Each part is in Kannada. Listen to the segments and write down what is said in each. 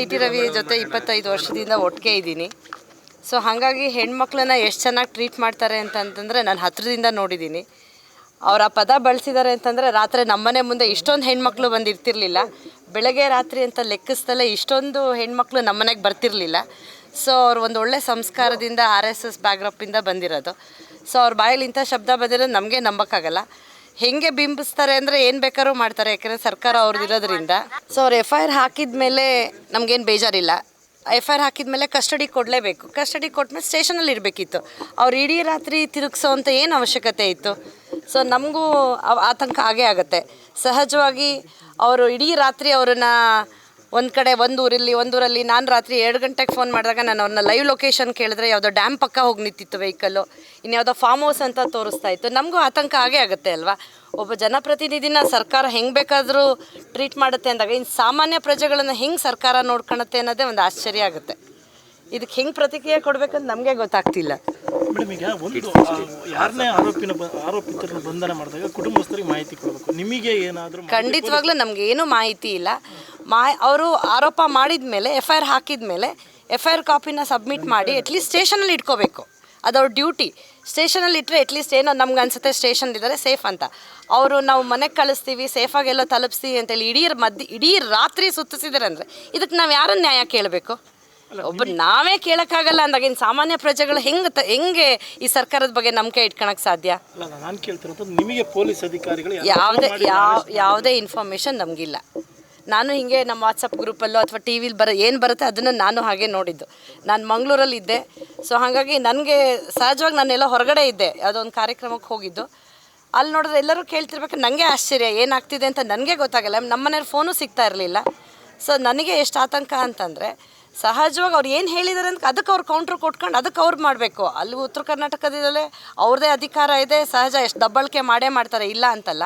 ಟಿ ಟಿ ರವಿ ಜೊತೆ ಇಪ್ಪತ್ತೈದು ವರ್ಷದಿಂದ ಒಟ್ಟಿಗೆ ಇದ್ದೀನಿ. ಸೊ ಹಾಗಾಗಿ ಹೆಣ್ಮಕ್ಳನ್ನ ಎಷ್ಟು ಚೆನ್ನಾಗಿ ಟ್ರೀಟ್ ಮಾಡ್ತಾರೆ ಅಂತಂತಂದರೆ ನಾನು ಹತ್ತಿರದಿಂದ ನೋಡಿದ್ದೀನಿ. ಅವರ ಪದ ಬಳಸಿದ್ದಾರೆ ಅಂತಂದರೆ ರಾತ್ರಿ ನಮ್ಮನೆ ಮುಂದೆ ಇಷ್ಟೊಂದು ಹೆಣ್ಮಕ್ಳು ಬಂದಿರ್ತಿರ್ಲಿಲ್ಲ. ಬೆಳಗ್ಗೆ ರಾತ್ರಿ ಅಂತ ಲೆಕ್ಕಿಸ್ದಲ್ಲೇ ಇಷ್ಟೊಂದು ಹೆಣ್ಮಕ್ಳು ನಮ್ಮನೆಗೆ ಬರ್ತಿರ್ಲಿಲ್ಲ. ಸೊ ಅವ್ರು ಒಂದು ಒಳ್ಳೆ ಸಂಸ್ಕಾರದಿಂದ ಆರ್ ಎಸ್ ಎಸ್ ಬ್ಯಾಕ್ಗ್ರೌಪಿಂದ ಬಂದಿರೋದು. ಸೊ ಅವ್ರ ಬಾಯಲ್ಲಿ ಇಂಥ ಶಬ್ದ ಬಂದಿರೋದು ನಮಗೆ ನಂಬೋಕ್ಕಾಗಲ್ಲ. ಹೆಂಗೆ ಬಿಂಬಿಸ್ತಾರೆ ಅಂದರೆ ಏನು ಬೇಕಾದ್ರೂ ಮಾಡ್ತಾರೆ, ಯಾಕಂದರೆ ಸರ್ಕಾರ ಅವ್ರದ್ದು ಇರೋದ್ರಿಂದ. ಸೊ ಅವ್ರು ಎಫ್ ಐ ಆರ್ ಹಾಕಿದ ಮೇಲೆ ನಮಗೇನು ಬೇಜಾರಿಲ್ಲ. ಎಫ್ ಐ ಆರ್ ಹಾಕಿದ ಮೇಲೆ ಕಸ್ಟಡಿ ಕೊಡಲೇಬೇಕು. ಕಸ್ಟಡಿ ಕೊಟ್ಟಮೇಲೆ ಸ್ಟೇಷನಲ್ಲಿ ಇರಬೇಕಿತ್ತು. ಅವ್ರು ಇಡೀ ರಾತ್ರಿ ತಿರುಗಿಸೋ ಅಂತ ಏನು ಅವಶ್ಯಕತೆ ಇತ್ತು? ಸೊ ನಮಗೂ ಆತಂಕ ಆಗೇ ಆಗುತ್ತೆ. ಸಹಜವಾಗಿ ಅವರು ಇಡೀ ರಾತ್ರಿ ಅವ್ರನ್ನ ಒಂದು ಕಡೆ ಒಂದು ಊರಲ್ಲಿ ಒಂದೂರಲ್ಲಿ ನಾನು ರಾತ್ರಿ ಎರಡು ಗಂಟೆಗೆ ಫೋನ್ ಮಾಡಿದಾಗ ನಾನು ಅವ್ರನ್ನ ಲೈವ್ ಲೊಕೇಶನ್ ಕೇಳಿದ್ರೆ ಯಾವುದೋ ಡ್ಯಾಮ್ ಪಕ್ಕ ಹೋಗಿ ನಿಂತಿತ್ತು ವೆಹಿಕಲ್ಲು ಇನ್ಯಾವುದೋ ಫಾರ್ಮ್ ಹೌಸ್ ಅಂತ ತೋರಿಸ್ತಾ ಇತ್ತು. ನಮಗೂ ಆತಂಕ ಆಗೇ ಆಗುತ್ತೆ ಅಲ್ವಾ? ಒಬ್ಬ ಜನಪ್ರತಿನಿಧಿನ ಸರ್ಕಾರ ಹೆಂಗೆ ಬೇಕಾದರೂ ಟ್ರೀಟ್ ಮಾಡುತ್ತೆ ಅಂದಾಗ ಇನ್ನು ಸಾಮಾನ್ಯ ಪ್ರಜೆಗಳನ್ನು ಹೆಂಗೆ ಸರ್ಕಾರ ನೋಡ್ಕೊಳತ್ತೆ ಅನ್ನೋದೇ ಒಂದು ಆಶ್ಚರ್ಯ ಆಗುತ್ತೆ. ಇದಕ್ಕೆ ಹೆಂಗೆ ಪ್ರತಿಕ್ರಿಯೆ ಕೊಡಬೇಕಂತ ನಮಗೆ ಗೊತ್ತಾಗ್ತಿಲ್ಲ. ಮೇಡಮ್ ಈಗ ಒಂದು ಯಾರನ್ನೇ ಆರೋಪಿನ ಆರೋಪಿತರನ್ನು ಬಂಧನ ಮಾಡಿದಾಗ ಕುಟುಂಬಸ್ಥರಿಗೆ ಮಾಹಿತಿ ಕೊಡಬೇಕು. ನಿಮಗೆ ಏನಾದರೂ ಖಂಡಿತವಾಗ್ಲೂ ನಮ್ಗೆ ಏನು ಮಾಹಿತಿ ಇಲ್ಲ. ಮಾ ಅವರು ಆರೋಪ ಮಾಡಿದ ಮೇಲೆ ಎಫ್ ಐ ಆರ್ ಹಾಕಿದ ಮೇಲೆ ಎಫ್ ಐ ಆರ್ ಕಾಪಿನ ಸಬ್ಮಿಟ್ ಮಾಡಿ ಅಟ್ಲೀಸ್ಟ್ ಸ್ಟೇಷನಲ್ಲಿ ಇಟ್ಕೋಬೇಕು. ಅದು ಅವ್ರ ಡ್ಯೂಟಿ ಸ್ಟೇಷನಲ್ಲಿ ಇಟ್ಟರೆ ಅಟ್ಲೀಸ್ಟ್ ಏನೋ ನಮ್ಗೆ ಅನ್ಸುತ್ತೆ ಸ್ಟೇಷನ್ ಇದ್ದಾರೆ ಸೇಫ್ ಅಂತ. ಅವರು ನಾವು ಮನೆಗೆ ಕಳಿಸ್ತೀವಿ ಸೇಫಾಗಿ ಎಲ್ಲ ತಲುಪಿಸ್ತೀವಿ ಅಂತೇಳಿ ಇಡೀ ಮಧ್ಯ ಇಡೀ ರಾತ್ರಿ ಸುತ್ತಿಸಿದ್ದಾರೆ ಅಂದರೆ ಇದಕ್ಕೆ ನಾವು ಯಾರನ್ನ ನ್ಯಾಯ ಕೇಳಬೇಕು? ಒಬ್ಬ ನಾವೇ ಕೇಳೋಕ್ಕಾಗಲ್ಲ ಅಂದಾಗ ಇನ್ನು ಸಾಮಾನ್ಯ ಪ್ರಜೆಗಳು ಹೆಂಗೆ ತ ಹೆಂಗೆ ಈ ಸರ್ಕಾರದ ಬಗ್ಗೆ ನಂಬಿಕೆ ಇಟ್ಕೊಳಕ್ಕೆ ಸಾಧ್ಯ? ನಾನು ನಿಮಗೆ ಪೊಲೀಸ್ ಅಧಿಕಾರಿಗಳು ಯಾವುದೇ ಯಾವ ಯಾವುದೇ ಇನ್ಫಾರ್ಮೇಷನ್ ನಮಗಿಲ್ಲ. ನಾನು ಹಿಂಗೆ ನಮ್ಮ ವಾಟ್ಸಪ್ ಗ್ರೂಪಲ್ಲೋ ಅಥವಾ ಟಿ ವಿಲಿ ಬರೋ, ಏನು ಬರುತ್ತೆ ಅದನ್ನು ನಾನು ಹಾಗೆ ನೋಡಿದ್ದು. ನಾನು ಮಂಗಳೂರಲ್ಲಿ ಇದ್ದೆ. ಸೊ ಹಾಗಾಗಿ ನನಗೆ ಸಹಜವಾಗಿ ನಾನೆಲ್ಲ ಹೊರಗಡೆ ಇದ್ದೆ. ಯಾವುದೋ ಒಂದು ಕಾರ್ಯಕ್ರಮಕ್ಕೆ ಹೋಗಿದ್ದು. ಅಲ್ಲಿ ನೋಡಿದ್ರೆ ಎಲ್ಲರೂ ಕೇಳ್ತಿರ್ಬೇಕು ನನಗೆ ಆಶ್ಚರ್ಯ, ಏನಾಗ್ತಿದೆ ಅಂತ ನನಗೆ ಗೊತ್ತಾಗಲ್ಲ. ನಮ್ಮ ಮನೇಲಿ ಫೋನು ಸಿಗ್ತಾ ಇರಲಿಲ್ಲ. ಸೊ ನನಗೆ ಎಷ್ಟು ಆತಂಕ ಅಂತಂದರೆ, ಸಹಜವಾಗಿ ಅವ್ರು ಏನು ಹೇಳಿದ್ದಾರೆ ಅಂತ ಅದಕ್ಕೆ ಅವ್ರು ಕೌಂಟ್ರ್ ಕೊಟ್ಕೊಂಡು ಅದಕ್ಕೆ ಅವ್ರು ಮಾಡಬೇಕು. ಅಲ್ಲಿ ಉತ್ತರ ಕರ್ನಾಟಕದಲ್ಲೇ ಅವ್ರದ್ದೇ ಅಧಿಕಾರ ಇದೆ. ಸಹಜ, ಎಷ್ಟು ದಬ್ಬಳಿಕೆ ಮಾಡೇ ಮಾಡ್ತಾರೆ, ಇಲ್ಲ ಅಂತಲ್ಲ.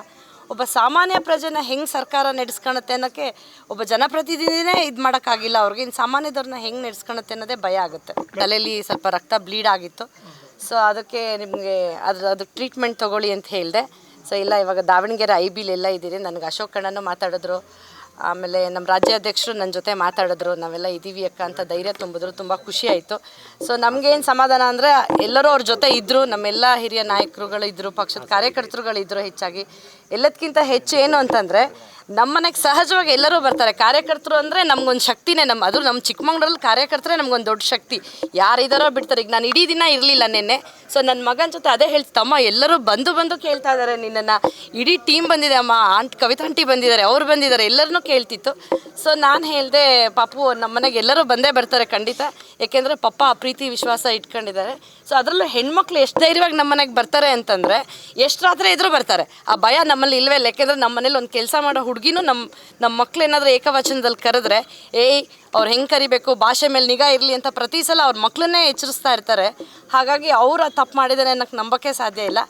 ಒಬ್ಬ ಸಾಮಾನ್ಯ ಪ್ರಜೆನ ಹೆಂಗೆ ಸರ್ಕಾರ ನಡೆಸ್ಕೊಳತ್ತೆ ಅನ್ನೋಕ್ಕೆ ಒಬ್ಬ ಜನಪ್ರತಿನಿಧಿನೇ ಇದು ಮಾಡೋಕ್ಕಾಗಿಲ್ಲ. ಅವ್ರಿಗೆ ಇನ್ನು ಸಾಮಾನ್ಯದವ್ರನ್ನ ಹೆಂಗೆ ನಡೆಸ್ಕೊಳತ್ತೆ ಅನ್ನೋದೇ ಭಯ ಆಗುತ್ತೆ. ತಲೆಯಲ್ಲಿ ಸ್ವಲ್ಪ ರಕ್ತ ಬ್ಲೀಡ್ ಆಗಿತ್ತು. ಸೊ ಅದಕ್ಕೆ ನಿಮಗೆ ಅದ್ರ ಅದಕ್ಕೆ ಟ್ರೀಟ್ಮೆಂಟ್ ತೊಗೊಳ್ಳಿ ಅಂತ ಹೇಳಿದೆ. ಸೊ ಇಲ್ಲ, ಇವಾಗ ದಾವಣಗೆರೆ ಐ ಬಿಲೆಲ್ಲ ಇದ್ದೀರಿ. ನನಗೆ ಅಶೋಕ್ ಅಣ್ಣನೂ ಮಾತಾಡಿದ್ರು. ಆಮೇಲೆ ನಮ್ಮ ರಾಜ್ಯಾಧ್ಯಕ್ಷರು ನನ್ನ ಜೊತೆ ಮಾತಾಡಿದ್ರು, ನಾವೆಲ್ಲ ಇದ್ದೀವಿ ಅಕ್ಕ ಅಂತ ಧೈರ್ಯ ತುಂಬಿದ್ರು, ತುಂಬ ಖುಷಿ ಆಯಿತು. ಸೊ ನಮಗೇನು ಸಮಾಧಾನ ಅಂದರೆ ಎಲ್ಲರೂ ಅವ್ರ ಜೊತೆ ಇದ್ದರು ನಮ್ಮೆಲ್ಲ ಹಿರಿಯ ನಾಯಕರುಗಳು ಇದ್ದರು ಪಕ್ಷದ ಕಾರ್ಯಕರ್ತರುಗಳಿದ್ದರು ಹೆಚ್ಚಾಗಿ. ಎಲ್ಲದಕ್ಕಿಂತ ಹೆಚ್ಚು ಏನು ಅಂತಂದರೆ ನಮ್ಮ ಮನೆಗೆ ಸಹಜವಾಗಿ ಎಲ್ಲರೂ ಬರ್ತಾರೆ. ಕಾರ್ಯಕರ್ತರು ಅಂದರೆ ನಮಗೊಂದು ಶಕ್ತಿನೇ ನಮ್ಮ ಅದು ನಮ್ಮ ಚಿಕ್ಕಮಂಗ್ಳೂರಲ್ಲಿ ಕಾರ್ಯಕರ್ತರೇ ನಮಗೊಂದು ದೊಡ್ಡ ಶಕ್ತಿ. ಯಾರಿದಾರೋ ಬಿಡ್ತಾರೆ. ಈಗ ನಾನು ಇಡೀ ದಿನ ಇರಲಿಲ್ಲ ನಿನ್ನೆ. ಸೊ ನನ್ನ ಮಗನ ಜೊತೆ ಅದೇ ಹೇಳ್ತಿ ತಮ್ಮ ಎಲ್ಲರೂ ಬಂದು ಬಂದು ಕೇಳ್ತಾ ಇದ್ದಾರೆ ನಿನ್ನನ್ನು. ಇಡೀ ಟೀಮ್ ಬಂದಿದೆ ಅಮ್ಮ. ಆಂಟ್ ಕವಿತಾ ಆಂಟಿ ಬಂದಿದ್ದಾರೆ. ಅವ್ರು ಬಂದಿದ್ದಾರೆ. ಎಲ್ಲರನ್ನೂ ಕೇಳ್ತಿತ್ತು. ಸೊ ನಾನು ಹೇಳಿದೆ, ಪಾಪು ನಮ್ಮ ಮನೆಗೆ ಎಲ್ಲರೂ ಬಂದೇ ಬರ್ತಾರೆ ಖಂಡಿತ. ಏಕೆಂದರೆ ಪಪ್ಪ ಪ್ರೀತಿ ವಿಶ್ವಾಸ ಇಟ್ಕೊಂಡಿದ್ದಾರೆ. ಸೊ ಅದರಲ್ಲೂ ಹೆಣ್ಮಕ್ಳು ಎಷ್ಟು ಧೈರ್ಯವಾಗಿ ನಮ್ಮ ಮನೆಗೆ ಬರ್ತಾರೆ ಅಂತಂದರೆ, ಎಷ್ಟು ರಾತ್ರಿ ಇದ್ರೂ ಬರ್ತಾರೆ. ಆ ಭಯ ನಮ್ಮಲ್ಲಿ ಇಲ್ವೇ ಇಲ್ಲ. ಯಾಕೆಂದರೆ ನಮ್ಮ ಮನೇಲಿ ಒಂದು ಕೆಲಸ ಮಾಡೋ ಹುಡುಗಿನೂ ನಮ್ಮ ನಮ್ಮ ಮಕ್ಳು ಏನಾದರೂ ಏಕವಚನದಲ್ಲಿ ಕರೆದ್ರೆ, ಏಯ್, ಅವ್ರು ಹೆಂಗೆ ಕರಿಬೇಕು? ಭಾಷೆ ಮೇಲೆ ನಿಗಾ ಇರಲಿ ಅಂತ ಪ್ರತಿ ಸಲ ಅವ್ರ ಮಕ್ಕಳನ್ನೇ ಎಚ್ಚರಿಸ್ತಾ ಇರ್ತಾರೆ. ಹಾಗಾಗಿ ಅವರು ತಪ್ಪು ಮಾಡಿದ್ದಾರೆ ಅನ್ನೋಕ್ಕೆ ನಂಬೋಕ್ಕೆ ಸಾಧ್ಯ ಇಲ್ಲ.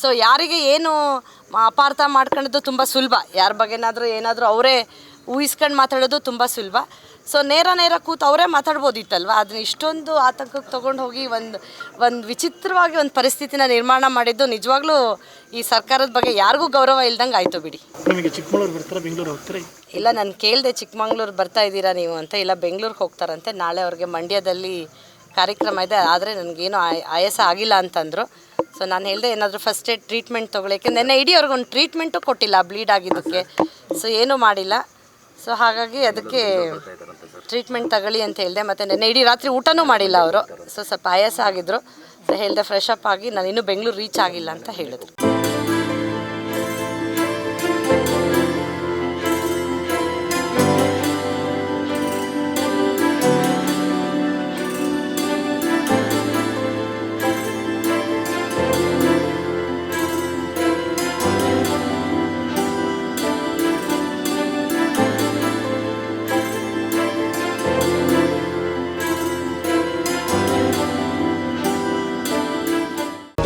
ಸೊ ಯಾರಿಗೆ ಏನು ಅಪಾರ್ಥ ಮಾಡ್ಕೊಂಡಿದ್ದು ತುಂಬ ಸುಲಭ. ಯಾರ ಬಗ್ಗೆನಾದರೂ ಏನಾದರೂ ಅವರೇ ಊಹಿಸ್ಕೊಂಡು ಮಾತಾಡೋದು ತುಂಬ ಸುಲಭ. ಸೊ ನೇರ ನೇರ ಕೂತು ಅವರೇ ಮಾತಾಡ್ಬೋದಿತ್ತಲ್ವ? ಅದನ್ನ ಇಷ್ಟೊಂದು ಆತಂಕಕ್ಕೆ ತೊಗೊಂಡು ಹೋಗಿ ಒಂದು ಒಂದು ವಿಚಿತ್ರವಾಗಿ ಒಂದು ಪರಿಸ್ಥಿತಿನ ನಿರ್ಮಾಣ ಮಾಡಿದ್ದು ನಿಜವಾಗ್ಲೂ ಈ ಸರ್ಕಾರದ ಬಗ್ಗೆ ಯಾರಿಗೂ ಗೌರವ ಇಲ್ದಂಗೆ ಆಯಿತು ಬಿಡಿ. ನಿಮಗೆ ಚಿಕ್ಕಮಗಳೂರು ಬರ್ತಾರೆ? ಬೆಂಗಳೂರು ಹೋಗ್ತಾರೆ? ಇಲ್ಲ ನಾನು ಕೇಳಿದೆ ಚಿಕ್ಕಮಂಗ್ಳೂರು ಬರ್ತಾ ಇದ್ದೀರಾ ನೀವು ಅಂತ. ಇಲ್ಲ ಬೆಂಗಳೂರಿಗೆ ಹೋಗ್ತಾರಂತೆ. ನಾಳೆ ಅವ್ರಿಗೆ ಮಂಡ್ಯದಲ್ಲಿ ಕಾರ್ಯಕ್ರಮ ಇದೆ. ಆದರೆ ನನಗೇನು ಆಯ ಆಯಾಸ ಆಗಿಲ್ಲ ಅಂತಂದರು. ಸೊ ನಾನು ಹೇಳಿದೆ ಏನಾದರೂ ಫಸ್ಟ್ ಏಡ್ ಟ್ರೀಟ್ಮೆಂಟ್ ತೊಗೊಳಕ್ಕೆ ನೆನ್ನೆ ಇಡೀ ಅವ್ರಿಗೊಂದು ಟ್ರೀಟ್ಮೆಂಟು ಕೊಟ್ಟಿಲ್ಲ ಬ್ಲೀಡ್ ಆಗಿದ್ದಕ್ಕೆ. ಸೊ ಏನೂ ಮಾಡಿಲ್ಲ. ಸೊ ಹಾಗಾಗಿ ಅದಕ್ಕೆ ಟ್ರೀಟ್ಮೆಂಟ್ ತಗೊಳ್ಳಿ ಅಂತ ಹೇಳಿದೆ. ಮತ್ತೆ ನೆನ್ನೆ ಇಡೀ ರಾತ್ರಿ ಊಟನೂ ಮಾಡಿಲ್ಲ ಅವರು. ಸೊ ಸ್ವಲ್ಪ ಆಯಾಸ ಆಗಿದ್ರು. ಸೊ ಹೇಳಿದೆ ಫ್ರೆಶ್ ಅಪ್ ಆಗಿ ನಾನು ಇನ್ನೂ ಬೆಂಗಳೂರು ರೀಚ್ ಆಗಿಲ್ಲ ಅಂತ ಹೇಳಿದ್ರು.